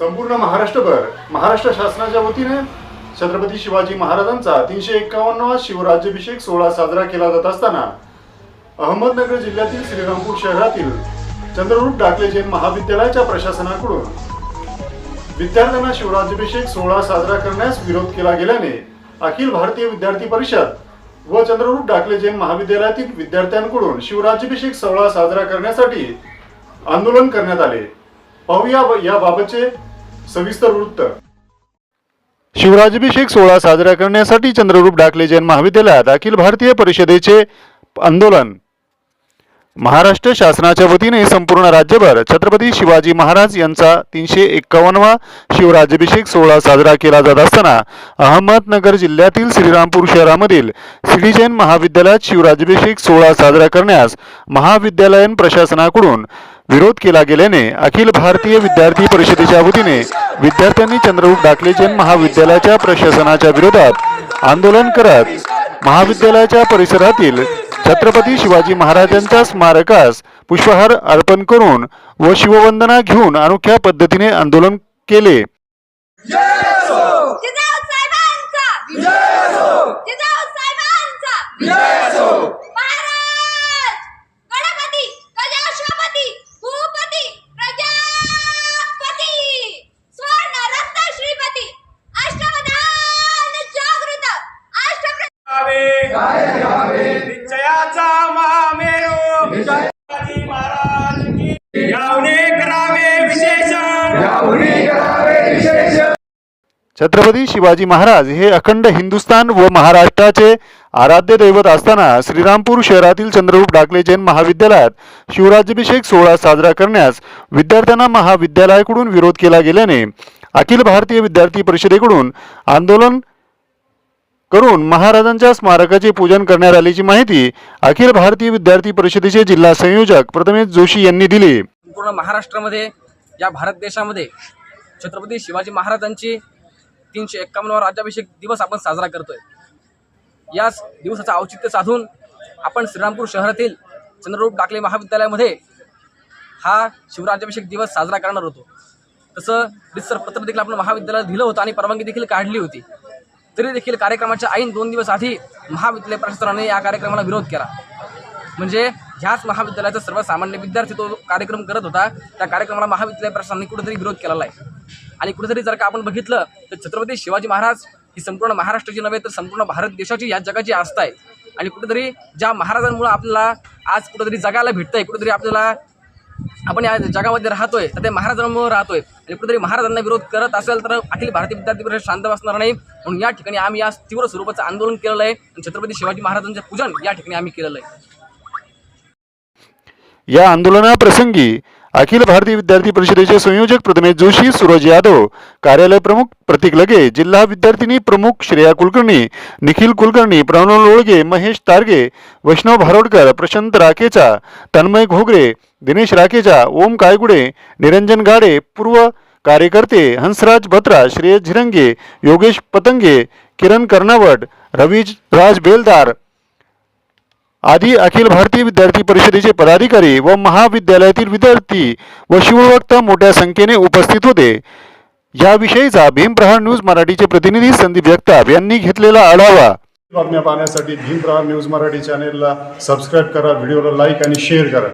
संपूर्ण महाराष्ट्रभर महाराष्ट्र शासनाच्या वतीने छत्रपती शिवाजी महाराजांचा तीनशे एक्कावन्नवा शिवराज्याभिषेक सोहळा साजरा केला जात असताना अहमदनगर जिल्ह्यातील श्रीरामपूर शहरातील चंद्ररूप डाकले जैन महाविद्यालयाच्या प्रशासनाकडून विद्यार्थ्यांना शिवराज्याभिषेक सोहळा साजरा करण्यास विरोध केला गेल्याने अखिल भारतीय विद्यार्थी परिषद व चंद्ररूप डाकले जैन महाविद्यालयातील विद्यार्थ्यांकडून शिवराज्याभिषेक सोहळा साजरा करण्यासाठी आंदोलन करण्यात आले. पाहूया याबाबतचे सविस्तर वृत्त. शिवराज्याभिषेक सोहळा साजरा करण्यासाठी चंद्ररूप डाकले जैन महाविद्यालयात अखिल भारतीय परिषदेचे आंदोलन. महाराष्ट्र शासनाच्या वतीने संपूर्ण राज्यभर छत्रपती शिवाजी महाराज यांचा तीनशे एक्कावन्नवा शिवराज्याभिषेक सोहळा साजरा केला जात असताना अहमदनगर जिल्ह्यातील श्रीरामपूर शहरामधील श्री जैन महाविद्यालयात शिवराज्याभिषेक सोहळा साजरा करण्यास महाविद्यालयीन प्रशासनाकडून विरोध केला गेल्याने अखिल भारतीय विद्यार्थी परिषदेच्या वतीने विद्यार्थ्यांनी चंद्ररूप डाकले जैन महाविद्यालयाच्या प्रशासनाच्या विरोधात आंदोलन करत महाविद्यालयाच्या परिसरातील छत्रपती शिवाजी महाराजांच्या स्मारकास पुष्पहार अर्पण करून व शिववंदना घेऊन अनोख्या पद्धतीने आंदोलन केले. अष्टप्र निश्चयाचा महामेरू शिवाजी महाराज की यावने करावे विशेष छत्रपती शिवाजी महाराज हे अखंड हिंदुस्थान व महाराष्ट्राचे आराध्य दैवत असताना श्रीरामपूर शहरातील चंद्ररूप डाकले जैन महाविद्यालयात शिवराज्याभिषेक सोहळा साजरा करण्यास विद्यार्थ्यांना महाविद्यालयाकडून विरोध केला गेल्याने अखिल भारतीय विद्यार्थी परिषदेकडून आंदोलन करून महाराजांच्या स्मारकाचे पूजन करण्यात आल्याची माहिती अखिल भारतीय विद्यार्थी परिषदेचे जिल्हा संयोजक प्रथमेश जोशी यांनी दिली. संपूर्ण महाराष्ट्रामध्ये या भारत देशामध्ये छत्रपती शिवाजी महाराजांची तीनशे एक्कावन्नवा राज्याभिषेक दिवस आपण साजरा करतोय. याच दिवसाचं औचित्य साधून आपण श्रीरामपूर शहरातील चंद्ररूप डाकले महाविद्यालयामध्ये हा शिवराज्याभिषेक दिवस साजरा करणार होतो. तसं रितसर पत्र देखील आपण महाविद्यालयात दिलं होतं आणि परवानगी देखील काढली होती. तरी देखील कार्यक्रमाच्या ऐन दोन दिवस आधी महाविद्यालय प्रशासनाने या कार्यक्रमाला विरोध केला. म्हणजे ह्याच महाविद्यालयाचा सर्वसामान्य विद्यार्थी तो कार्यक्रम करत होता त्या कार्यक्रमाला महाविद्यालय प्रशासनाने कुठेतरी विरोध केलेला आहे. आणि कुठेतरी जर का आपण बघितलं तर छत्रपती शिवाजी महाराज ही संपूर्ण महाराष्ट्राची नव्हे तर संपूर्ण भारत देशाची या जगाची आस्था आहे. आणि कुठेतरी ज्या महाराजांमुळे आपल्याला आज कुठेतरी जगायला भेटतंय कुठेतरी आपल्याला आपण या जगामध्ये राहतोय तर ते महाराजांमुळे राहतोय. आणि कुठेतरी महाराजांना विरोध करत असेल तर अखिल भारतीय विद्यार्थी परिषद शांत बसणार नाही. म्हणून या ठिकाणी आम्ही या तीव्र स्वरूपाचं आंदोलन केलेलं आहे. आणि छत्रपती शिवाजी महाराजांचे पूजन या ठिकाणी आम्ही केलेलं आहे. या आंदोलनाप्रसंगी अखिल भारतीय विद्यार्थी परिषदेचे संयोजक प्रथमेश जोशी सूरज यादव कार्यालय प्रमुख प्रतीक लगे जिल्हा विद्यार्थिनी प्रमुख श्रेया कुलकर्णी निखिल कुलकर्णी प्रणव लोळगे महेश तारगे वैष्णव भारोडकर प्रशांत राखेचा तन्मय घोगरे दिनेश राखेचा ओम कायगुडे निरंजन गाडे पूर्व कार्यकर्ते हंसराज बत्रा श्रेयस झिरंगे योगेश पतंगे किरण कर्नावट रवी राज बेलदार आदी अखिल भारतीय विद्यार्थी परिषदेचे पदाधिकारी व महाविद्यालयातील विद्यार्थी व शिवभक्त मोठ्या संख्येने उपस्थित होते. याविषयीचा भीमप्रहार न्यूज मराठीचे प्रतिनिधी संदीप जगताप यांनी घेतलेला आढावा. बातम्या पाहण्यासाठी भीमप्रहार न्यूज मराठी चॅनेलला सबस्क्राईब करा व्हिडिओला लाईक आणि शेअर करा.